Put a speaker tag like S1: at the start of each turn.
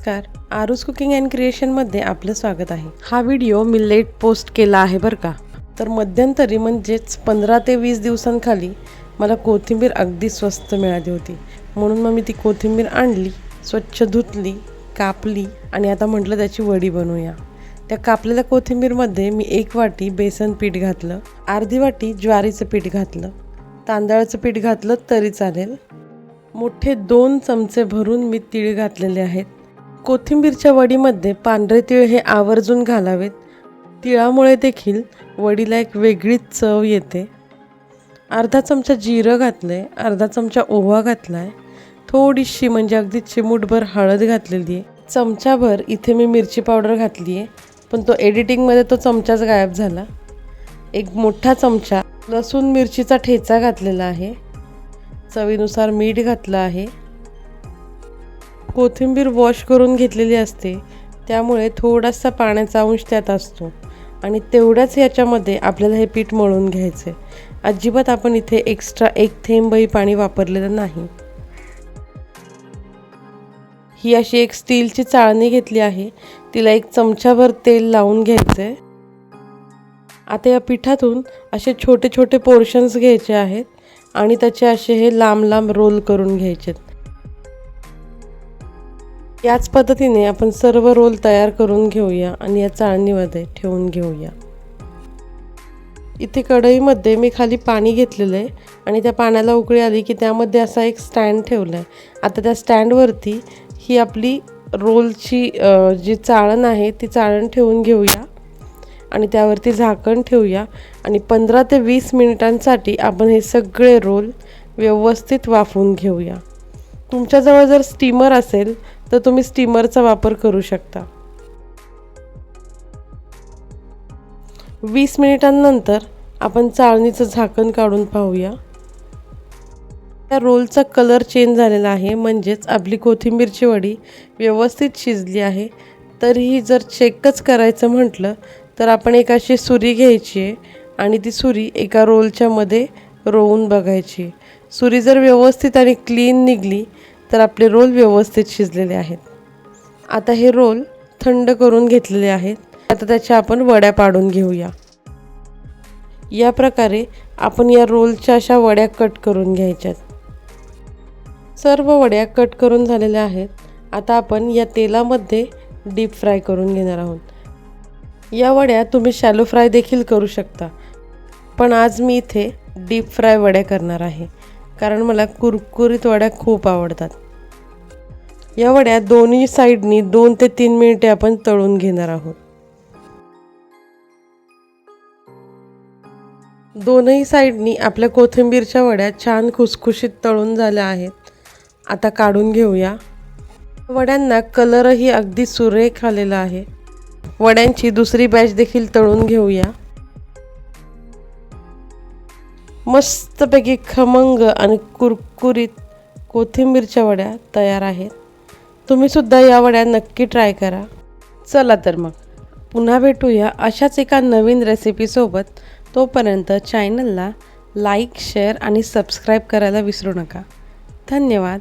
S1: नमस्कार. आरूज cooking and क्रिएशनमध्ये आपलं स्वागत आहे. हा व्हिडिओ मी लेट पोस्ट केला आहे बरं का. तर मध्यंतरी म्हणजेच पंधरा ते वीस दिवसांखाली मला कोथिंबीर अगदी स्वस्त मिळाली होती. म्हणून मग मी ती कोथिंबीर आणली स्वच्छ धुतली कापली आणि आता म्हटलं त्याची वडी बनवूया. त्या कापलेल्या कोथिंबीरमध्ये मी एक वाटी बेसन पीठ घातलं अर्धी वाटी ज्वारीचं पीठ घातलं तांदळाचं पीठ घातलं तरी चालेल. मोठे दोन चमचे भरून मी तीळ घातलेले आहेत. कोथिंबीरच्या वडीमध्ये पांढरे तीळ हे आवर्जून घालावेत. तिळामुळे देखील वडीला एक वेगळीच चव येते. अर्धा चमचा जिरं घातलं आहे अर्धा चमचा ओवा घातला आहे थोडीशी म्हणजे अगदी चिमूटभर हळद घातलेली आहे. चमचाभर इथे मी मिरची पावडर घातली आहे पण तो एडिटिंगमध्ये तो चमचाच गायब झाला. एक मोठा चमचा लसूण मिरचीचा ठेचा घातलेला आहे. चवीनुसार मीठ घातलं आहे. कोथिंबीर वॉश करून घेतलेली असते. त्यामुळे थोडासा पाण्याचा अंश त्यात असतो. आणि तेवढ्याच याच्यामध्ये आपल्याला हे पीठ मळून घ्यायचं आहे अजिबात आपण इथे एक्स्ट्रा एक थेंबही पाणी वापरलेलं नाही. ही अशी एक स्टीलची चाळणी घेतली आहे. तिला एक चमच्याभर तेल लावून घ्यायचं आहे आता या पिठातून असे छोटे छोटे पोर्शन्स घ्यायचे आहेत. आणि त्याचे असे हे लांब लांब रोल करून घ्यायचे आहेत याच पद्धतीने आपण सर्व रोल तयार करून घेऊया आणि या चाळणीमध्ये ठेवून घेऊया. इथे कढईमध्ये मी खाली पाणी घेतलेलं आहे आणि त्या पाण्याला उकळी आली की त्यामध्ये असा एक स्टँड ठेवला आहे. आता त्या स्टँडवरती ही आपली रोलची जी चाळण आहे ती चाळण ठेवून घेऊया आणि त्यावरती झाकण ठेवूया आणि पंधरा ते वीस मिनिटांसाठी आपण हे सगळे रोल व्यवस्थित वाफवून घेऊया. तुमच्याजवळ जर स्टीमर असेल तर तुम्ही स्टीमरचा वापर करू शकता. वीस मिनिटांनंतर आपण चाळणीचं झाकण काढून पाहूया. त्या रोलचा कलर चेंज झालेला आहे म्हणजेच आपली कोथिंबीरची वडी व्यवस्थित शिजली आहे. तरीही जर चेकच करायचं म्हटलं तर आपण एक अशी सुरी घ्यायची आहे आणि ती सुरी एका रोलच्यामध्ये रोवून बघायची सुरी जर व्यवस्थित आणि क्लीन निघली तर आपले रोल व्यवस्थित शिजलेले आहेत. आता हे रोल थंड करून घेतलेले आहेत. आता त्याच्या आपण वड्या पाडून घेऊया. या प्रकारे आपण या रोलच्या अशा वड्या कट करून घ्यायच्यात. सर्व वड्या कट करून झालेल्या आहेत. आता आपण या तेलामध्ये डीप फ्राय करून घेणार आहोत. या वड्या तुम्ही शॅलो फ्राय देखील करू शकता. पण आज मी इथे डीप फ्राय वड्या करणार आहे. कारण मला कुरकुरीत वड्या खूप आवडतात. या वड्या दोन्ही साईडनी दोन ते तीन मिनिटे आपण तळून घेणार आहोत. दोनही साईडनी आपल्या कोथिंबीरच्या वड्या छान खुसखुशीत तळून झाल्या आहेत. आता काढून घेऊया. वड्यांना कलरही अगदी सुरेख आलेला आहे. वड्यांची दुसरी बॅच देखील तळून घेऊया. मस्तपैकी खमंग आणि कुरकुरीत कोथिंबीरच्या वड्या तयार आहेत. तुम्हीसुद्धा या वड्या नक्की ट्राय करा. चला तर मग पुन्हा भेटूया अशाच एका नवीन रेसिपीसोबत तोपर्यंत चॅनलला लाईक शेअर आणि सबस्क्राईब करायला विसरू नका. धन्यवाद.